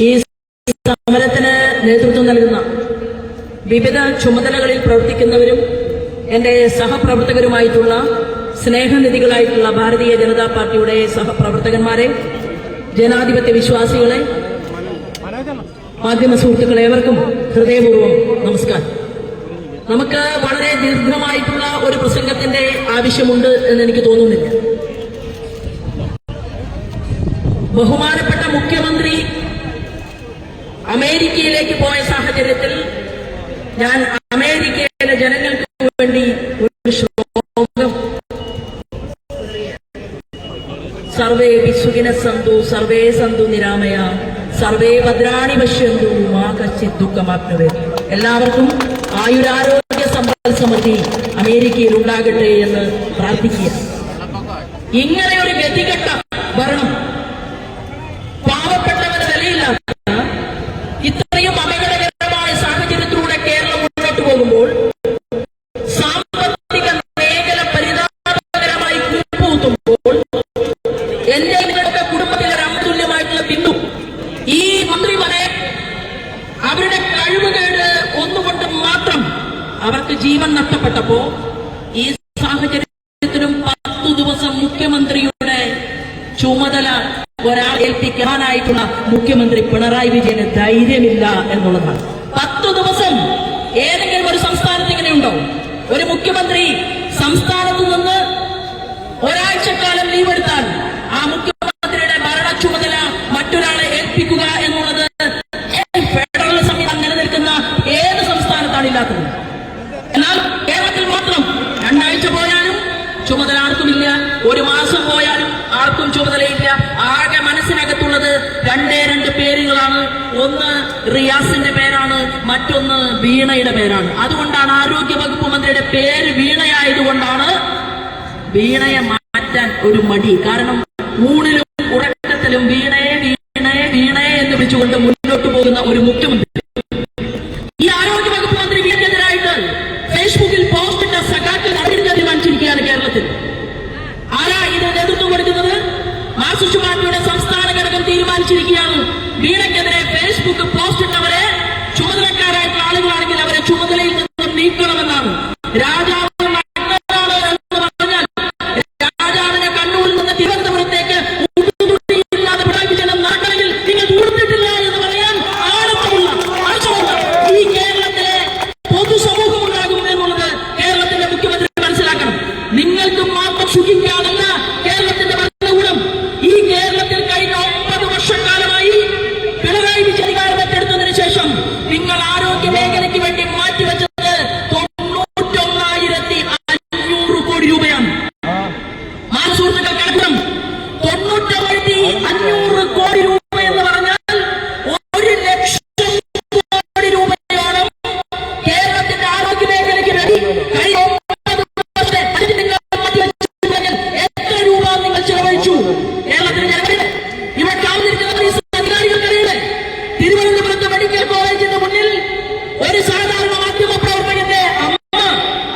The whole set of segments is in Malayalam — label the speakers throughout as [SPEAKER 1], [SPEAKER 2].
[SPEAKER 1] ഈ സമരത്തിന് നേതൃത്വം നൽകുന്ന വിവിധ ചുമതലകളിൽ പ്രവർത്തിക്കുന്നവരും എന്റെ സഹപ്രവർത്തകരുമായിട്ടുള്ള സ്നേഹനിധികളായിട്ടുള്ള ഭാരതീയ ജനതാ പാർട്ടിയുടെ സഹപ്രവർത്തകന്മാരെ ജനാധിപത്യ വിശ്വാസികളെ മാധ്യമ സുഹൃത്തുക്കളെ ഏവർക്കും ഹൃദയപൂർവം നമസ്കാരം. നമുക്ക് വളരെ ദീർഘമായിട്ടുള്ള ഒരു പ്രസംഗത്തിന്റെ ആവശ്യമുണ്ട് എന്ന് എനിക്ക് തോന്നുന്നില്ല. ബഹുമാനപ്പെട്ട മുഖ്യമന്ത്രി അമേരിക്കയിലേക്ക് പോയ സാഹചര്യത്തിൽ ഞാൻ അമേരിക്കയിലെ ജനങ്ങൾക്ക് വേണ്ടി ഒരു ശ്ലോകം സർവേ വിശുഖിന സന്തു സർവേ സന്തു നിരാമയ സർവേ ഭദ്രാണി പശ്യന്തു മാ കച്ചി ദുഃഖമാക്കുന്നത് എല്ലാവർക്കും ആയുരാരോഗ്യ സമ്പൽ സമൃദ്ധി അമേരിക്കയിൽ ഉണ്ടാകട്ടെ എന്ന് പ്രാർത്ഥിക്കുക. ഇങ്ങനെ ഒരു ഗതികെട്ട ഭരണം ജീവൻ നഷ്ടപ്പെട്ടപ്പോ ഈ സാഹചര്യത്തിലും പത്തു ദിവസം മുഖ്യമന്ത്രിയുടെ ചുമതല ഒരാൾ ഏൽപ്പിക്കാനായിട്ടുള്ള മുഖ്യമന്ത്രി പിണറായി വിജയന് ധൈര്യമില്ല എന്നുള്ളതാണ്. പത്തു ദിവസം ഏതെങ്കിലും ഒരു സംസ്ഥാനത്ത് ഇങ്ങനെയുണ്ടോ? ഒരു മുഖ്യമന്ത്രി സംസ്ഥാനത്ത് നിന്ന് ഒരാഴ്ചക്കാലം ലീവ് എടുത്താൽ ആ മുഖ്യമന്ത്രിയുടെ ഭരണ ചുമതല മറ്റൊരാളെ ഏൽപ്പിക്കുക എന്നുള്ളത് ഫെഡറൽ സംവിധാനം നിലനിൽക്കുന്ന ഏത് സംസ്ഥാനത്താണ് ഇല്ലാത്തത് എന്നാൽ കേരളത്തിൽ മാത്രം രണ്ടാഴ്ച പോയാലും ചുമതല ആർക്കുമില്ല ഒരു മാസം പോയാലും ആർക്കും ചുമതലയില്ല ആകെ മനസ്സിനകത്തുള്ളത് രണ്ടേ രണ്ട് പേരുകളാണ്. ഒന്ന് റിയാസിന്റെ പേരാണ് മറ്റൊന്ന് വീണയുടെ പേരാണ്. അതുകൊണ്ടാണ് ആരോഗ്യ വകുപ്പ് മന്ത്രിയുടെ പേര് വീണയായതുകൊണ്ടാണ് വീണയെ മാറ്റാൻ ഒരു മടി. കാരണം ഊണിലും ഉറക്കത്തിലും വീണയെ വീണയെ വീണയെ എന്ന് വിളിച്ചുകൊണ്ട്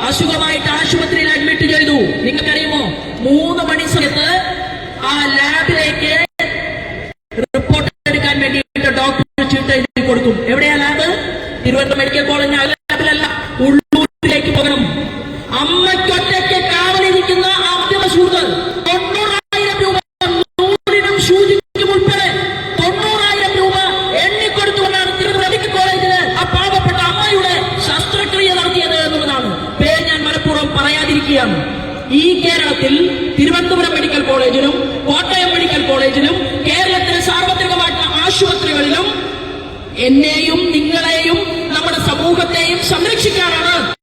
[SPEAKER 1] അസുഖമായിട്ട് ആശുപത്രിയിൽ അഡ്മിറ്റ് ചെയ്തു. നിങ്ങൾക്കറിയുമോ? മൂന്ന് മണി സമയത്ത് ആ ലാബിലേക്ക് ഈ കേരളത്തിൽ തിരുവനന്തപുരം മെഡിക്കൽ കോളേജിലും കോട്ടയം മെഡിക്കൽ കോളേജിലും കേരളത്തിലെ സാർവത്രികമായിട്ടുള്ള ആശുപത്രികളിലും എന്നെയും നിങ്ങളെയും നമ്മുടെ സമൂഹത്തെയും സംരക്ഷിക്കാനാണ്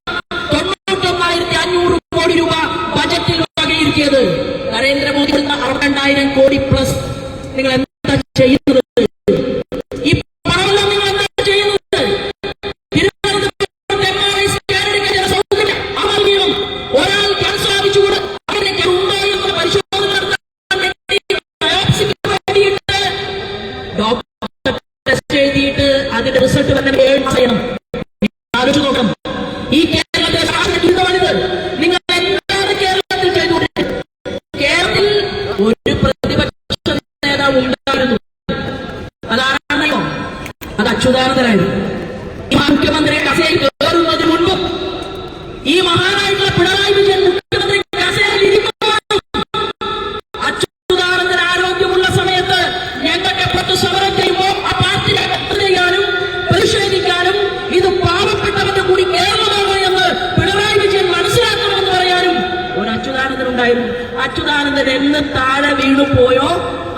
[SPEAKER 1] അച്യുതാനന്ദൻ എന്ന് താഴെ വീണു പോയോ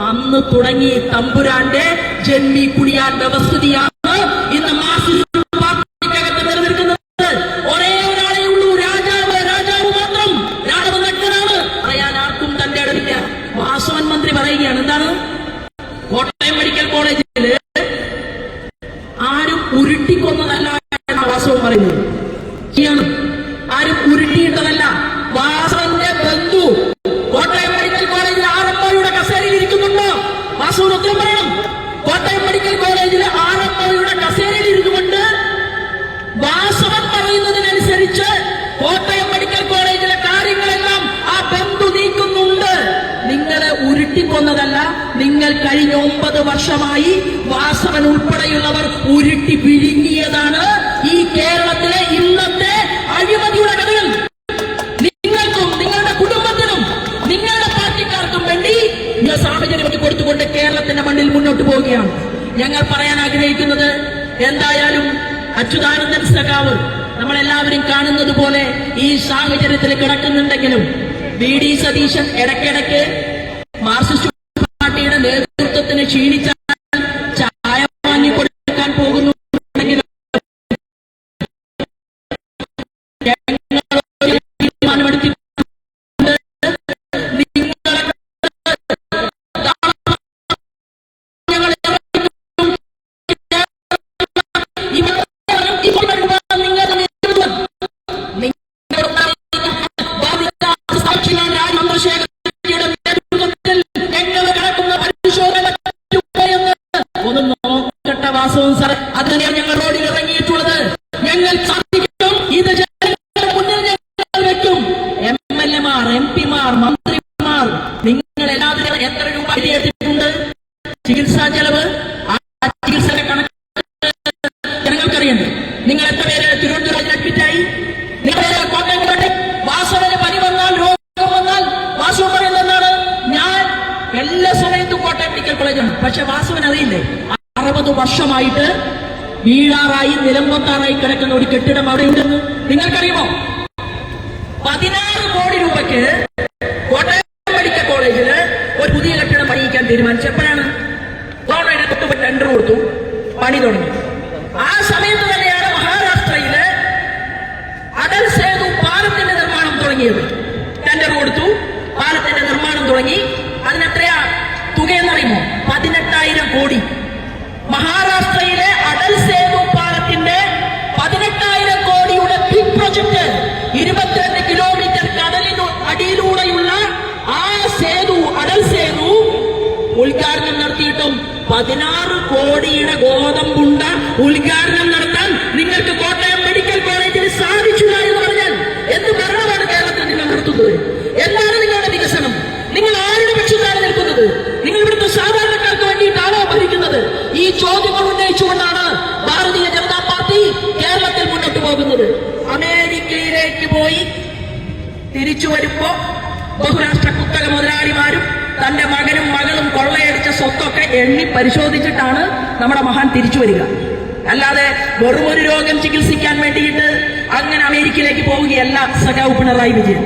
[SPEAKER 1] അന്ന് തുടങ്ങി തമ്പുരാന്റെ ജന്മി കുടിയാൻ വ്യവസ്ഥിതിയാണ് പോവുകയാണ് ഞങ്ങൾ പറയാൻ ആഗ്രഹിക്കുന്നത് എന്തായാലും അച്യുതാനന്ദൻ സഖാവ് നമ്മളെല്ലാവരും കാണുന്നത് പോലെ ഈ സാഹചര്യത്തിൽ കിടക്കുന്നുണ്ടെങ്കിലും വി ഡി സതീശൻ ഇടയ്ക്കിടയ്ക്ക് മാർക്സിസ്റ്റ് പാർട്ടിയുടെ നേതൃത്വത്തിന് ക്ഷീണിച്ചാൽ എല്ലാ സമയത്തും കോട്ടയം മെഡിക്കൽ കോളേജാണ് പക്ഷെ വാസവൻ അറിയില്ലേ? അറുപത് വർഷമായിട്ട് വീഴാറായി നിലമ്പത്താറായി കിടക്കുന്ന ഒരു കെട്ടിടം അവിടെ ഉണ്ടെന്ന് നിങ്ങൾക്കറിയുമോ? പതിനാറ് കോടി രൂപയ്ക്ക് കോട്ടയം മെഡിക്കൽ കോളേജിൽ ഒരു പുതിയ കെട്ടിടം പണിയിക്കാൻ തീരുമാനിച്ചു. എപ്പോഴാണ്? ഗവൺമെന്റ് ടെൻഡർ കൊടുത്തു. പണി തുടങ്ങി. ആ സമയത്ത് തന്നെയാണ് മഹാരാഷ്ട്രയിൽ അടൽ സേതു പാലത്തിന്റെ നിർമ്മാണം തുടങ്ങിയത്. ടെൻഡർ കൊടുത്തു. പാലത്തിന്റെ നിർമ്മാണം തുടങ്ങി. അതിനെത്രയാ തുകയെന്നറിയുമോ പതിനെട്ടായിരം കോടി. മഹാരാഷ്ട്രയിലെ അടൽ സേതു പാലത്തിന്റെ പതിനെട്ടായിരം കോടിയുടെ ബിഗ് പ്രൊജക്ട് ഇരുപത്തിരണ്ട് കിലോമീറ്റർ കടലിനു അടിയിലൂടെയുള്ള ആ സേതു അടൽ സേതു ഉദ്ഘാടനം നടത്തിയിട്ടും പതിനാറ് കോടിയുടെ ഗോതമ്പുണ്ട ഉദ്ഘാടനം നടത്താൻ നിങ്ങൾക്ക് കോട്ടയം മെഡിക്കൽ കോളേജിൽ സാധിച്ചില്ല എന്ന് പറഞ്ഞാൽ എന്ത് ഭരണമാണ് കേരളത്തിൽ നിങ്ങൾ നടത്തുന്നത് എന്താണ് നിങ്ങളുടെ വികസനം നിങ്ങൾ ആരുടെ പക്ഷത്താണ് നിൽക്കുന്നത് നിങ്ങൾ ഇവിടുത്തെ സാധാരണക്കാർക്ക് വേണ്ടിയിട്ടാണോ ഭരിക്കുന്നത് ഈ ചോദ്യങ്ങൾ ഉന്നയിച്ചുകൊണ്ടാണ് ഭാരതീയ ജനതാ പാർട്ടി കേരളത്തിൽ മുന്നോട്ട് പോകുന്നത് അമേരിക്കയിലേക്ക് പോയി വരുമ്പോ ബഹുരാഷ്ട്ര കുത്തക മുതലാളിമാരും തന്റെ മകനും മകളും കൊള്ളയടിച്ച സ്വത്തൊക്കെ എണ്ണി പരിശോധിച്ചിട്ടാണ് നമ്മുടെ മഹാൻ തിരിച്ചു വരിക. അല്ലാതെ വെറും ഒരു രോഗം ചികിത്സിക്കാൻ വേണ്ടിയിട്ട് അങ്ങനെ അമേരിക്കയിലേക്ക് പോവുകയല്ല സഖാവ് പിണറായി വിജയൻ.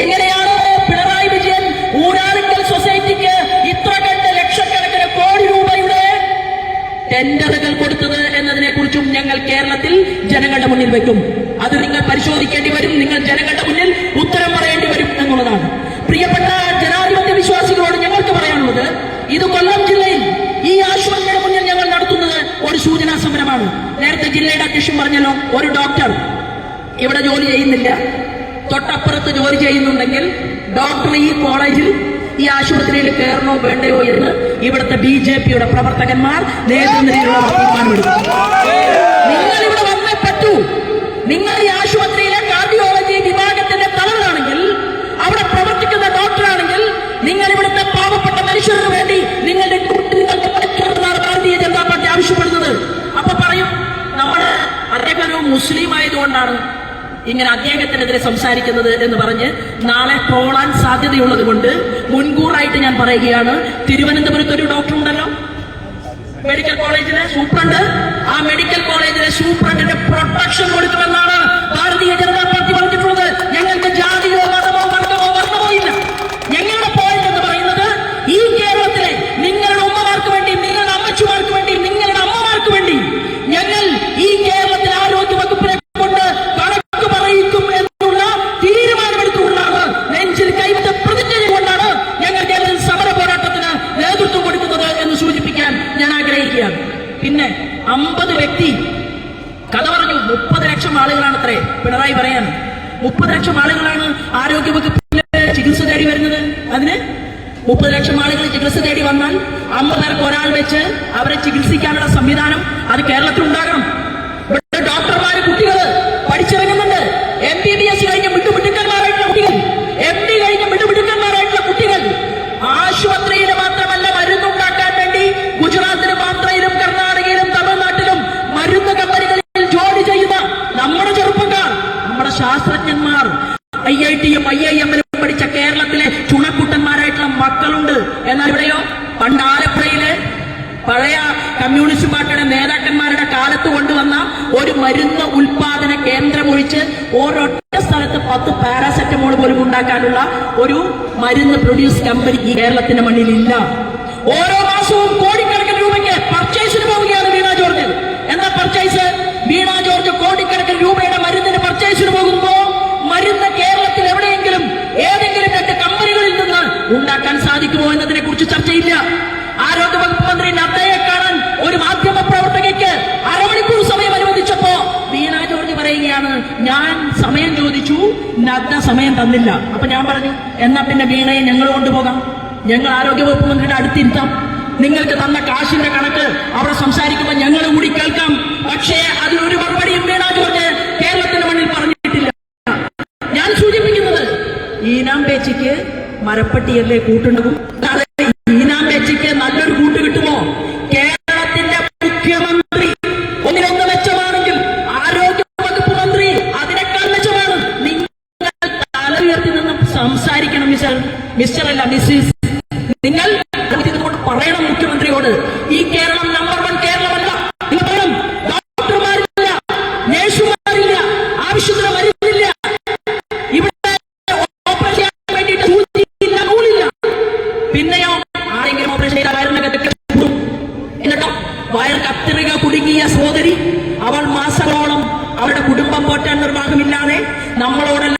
[SPEAKER 1] എങ്ങനെയാണ് പിണറായി വിജയൻ ഊരാളുങ്കൽ സൊസൈറ്റിക്ക് ഇത്ര കണ്ട് ലക്ഷക്കണക്കിന് കോടി രൂപയുടെ ടെൻഡറുകൾ കൊടുത്തത് എന്നതിനെ കുറിച്ചും ഞങ്ങൾ കേരളത്തിൽ ജനങ്ങളുടെ മുന്നിൽ വെക്കും. അത് നിങ്ങൾ പരിശോധിക്കേണ്ടി വരും. നിങ്ങൾ ജനങ്ങളുടെ മുന്നിൽ ഉത്തരം പറയേണ്ടി എന്നുള്ളതാണ്. പ്രിയപ്പെട്ട ജനാധിപത്യ വിശ്വാസികളോട് ഞങ്ങൾക്ക് പറയാനുള്ളത് ഇത് കൊല്ലം ജില്ലയിൽ ഈ ആശുപത്രിയുടെ മുന്നിൽ ഞങ്ങൾ നടത്തുന്നത് ഒരു സൂചനാ സമരമാണ്. നേരത്തെ ജില്ലയുടെ അധ്യക്ഷൻ പറഞ്ഞല്ലോ ഒരു ഡോക്ടർ ഇവിടെ ജോലി ചെയ്യുന്നില്ല. തൊട്ടപ്പുറത്ത് ജോലി ചെയ്യുന്നുണ്ടെങ്കിൽ ഡോക്ടർ ഈ കോളേജിൽ ഈ ആശുപത്രിയിൽ കയറണോ വേണ്ടയോ എന്ന് ഇവിടുത്തെ ബി ജെ പിയുടെ പ്രവർത്തകന്മാർ തീരുമാനമെടുക്കും നിങ്ങൾ ഇവിടെ വന്നേ പറ്റൂ. നിങ്ങൾ ഈ ആശുപത്രിയിലെ കാർഡിയോളജി വിഭാഗത്തിന്റെ തലവനാണെങ്കിൽ അവിടെ പ്രവർത്തിക്കുന്ന ഡോക്ടറാണെങ്കിൽ നിങ്ങൾ ഇവിടുത്തെ പാവപ്പെട്ട മനുഷ്യർക്ക് വേണ്ടി നിങ്ങളുടെ നിങ്ങൾക്ക് പഠിക്കണമെന്നാണ് ഭാരതീയ ജനതാ പാർട്ടി ആവശ്യപ്പെടുന്നത് അപ്പൊ മുസ്ലിം ആയതുകൊണ്ടാണ് ഇങ്ങനെ അദ്ദേഹത്തിനെതിരെ സംസാരിക്കുന്നത് എന്ന് പറഞ്ഞ് നാളെ പോളാൻ സാധ്യതയുള്ളത് കൊണ്ട് മുൻകൂറായിട്ട് ഞാൻ പറയുകയാണ്. തിരുവനന്തപുരത്ത് ഒരു ഡോക്ടർ ഉണ്ടല്ലോ. മെഡിക്കൽ കോളേജിലെ സൂപ്രണ്ട്. ആ മെഡിക്കൽ കോളേജിലെ സൂപ്രണ്ടിന്റെ പ്രൊട്ടക്ഷൻ കൊടുക്കുമെന്നാണ് ഭാരതീയ ജനതാ പാർട്ടി പറഞ്ഞിട്ടുള്ളത് ഞങ്ങൾക്ക് ജാതിയോ മതമോ വർഗമോ വർണമോ ഇല്ല ഞങ്ങളുടെ പോയിന്റ് എന്ന് പറയുന്നത് ഈ കേരളത്തിലെ നിങ്ങളുടെ ഉമ്മമാർക്ക് വേണ്ടി നിങ്ങളുടെ അമ്മച്ചിമാർക്ക് വേണ്ടി നിങ്ങളുടെ അമ്മമാർക്ക് വേണ്ടി ഞങ്ങൾ ഈ കേരളത്തിലെ ആരോഗ്യ വകുപ്പിനെ കൊണ്ട് കണക്ക് പറയിക്കും എന്നുള്ള തീരുമാനമെടുത്തുകൊണ്ടാണ് നെഞ്ചിൽ കൈവച്ച പ്രതിജ്ഞ കൊണ്ടാണ് ഞങ്ങൾ കേരളത്തിൽ സമര പോരാട്ടത്തിന് നേതൃത്വം കൊടുക്കുന്നത് എന്ന് സൂചിപ്പിക്കാൻ ഞാൻ ആഗ്രഹിക്കുകയാണ് പിന്നെ അമ്പത് വ്യക്തി കഥ പറഞ്ഞു മുപ്പത് ലക്ഷം ആളുകളാണ് അത്രേ പിണറായി പറയാൻ. മുപ്പത് ലക്ഷം ആളുകളാണ് ആരോഗ്യ ചികിത്സ തേടി വരുന്നത്. അതിന് മുപ്പത് ലക്ഷം ആളുകൾ ചികിത്സ തേടി വന്നാൽ അമ്പത് പേർക്ക് ഒരാൾ വെച്ച് അവരെ ചികിത്സിക്കാനുള്ള സംവിധാനം അത് കേരളത്തിൽ ഉണ്ടാകണം. ഉണ്ടാക്കാനുള്ള ഒരു മരുന്ന് പ്രൊഡ്യൂസ് കമ്പനി കേരളത്തിന്റെ മണ്ണിലില്ല. ഓരോ മാസവും കോടിക്കണക്കിന് രൂപയ്ക്ക് പർച്ചേസിന് പോവുകയാണ് വീണ ജോർജ് എന്താ പർച്ചേസ് വീണ ജോർജ് കോടിക്കണക്കിന് രൂപയുടെ മരുന്നിന് പർച്ചേസിന് പോകുമ്പോ മരുന്ന് കേരളത്തിൽ എവിടെയെങ്കിലും ഏതെങ്കിലും രണ്ട് കമ്പനികളിൽ നിന്ന് ഉണ്ടാക്കാൻ സാധിക്കുമോ എന്നതിനെ കുറിച്ച് ചർച്ചയില്ല ആരോഗ്യ വകുപ്പ് മന്ത്രി നദ്ദയെ കാണാൻ ഒരു മാധ്യമ പ്രവർത്തകയ്ക്ക് അരമണിക്കൂർ സമയം അനുവദിച്ചപ്പോ വീണ ജോർജ് പറയുകയാണ് ഞാൻ സമയം ചോദിച്ചു നദ്ദ സമയം തന്നില്ല അപ്പൊ ഞാൻ പറഞ്ഞു എന്നാ പിന്നെ വീണയെ ഞങ്ങൾ കൊണ്ടുപോകാം ഞങ്ങൾ ആരോഗ്യവകുപ്പ് മന്ത്രിയുടെ അടുത്തിരുത്താം നിങ്ങൾക്ക് തന്ന കാശിന്റെ കണക്ക് അവിടെ സംസാരിക്കുമ്പോൾ ഞങ്ങൾ കൂടി കേൾക്കാം. പക്ഷേ അതിനൊരു മറുപടിയും വീണ ജോർജ് കേരളത്തിന്റെ മണ്ണിൽ പറഞ്ഞിട്ടില്ല. ഞാൻ സൂചിപ്പിക്കുന്നത് ഈനാം പേച്ചിക്ക് മരപ്പട്ടിയല്ലേ കൂട്ടുണ്ടാകും നല്ലൊരു കൂട്ട് കിട്ടുമോ? കേരളത്തിന്റെ മുഖ്യമന്ത്രി ആരോഗ്യ വകുപ്പ് മന്ത്രി നിങ്ങൾ സംസാരിക്കണം മിസ്റ്റർ. മിസ്റ്റർ അല്ല മിസ്സിസ്. നിങ്ങൾ ഇതുകൊണ്ട് പറയണം മുഖ്യമന്ത്രിയോട്. ഈ കേരളം നമ്പർ വൺ കേരളമല്ല. നിങ്ങൾ പറയണം. ഡോക്ടർമാരില്ല നേഴ്സുമാരില്ല ആവശ്യത്തിന് മരുന്നില്ല ഇവിടെ ഓപ്പറേഷൻ ചെയ്യാൻ വേണ്ടിയിട്ട് സൂചിയില്ല നൂലില്ല. പിന്നെയോ ആരെങ്കിലും ഓപ്പറേഷൻ ചെയ്ത വയറിനകത്ത് വയർ കത്തിറിക സഹോദരി. അവൾ മാസങ്ങളോളം അവരുടെ കുടുംബം പോറ്റാൻ നിർവാഹമില്ലാതെ നമ്മളോടെല്ലാം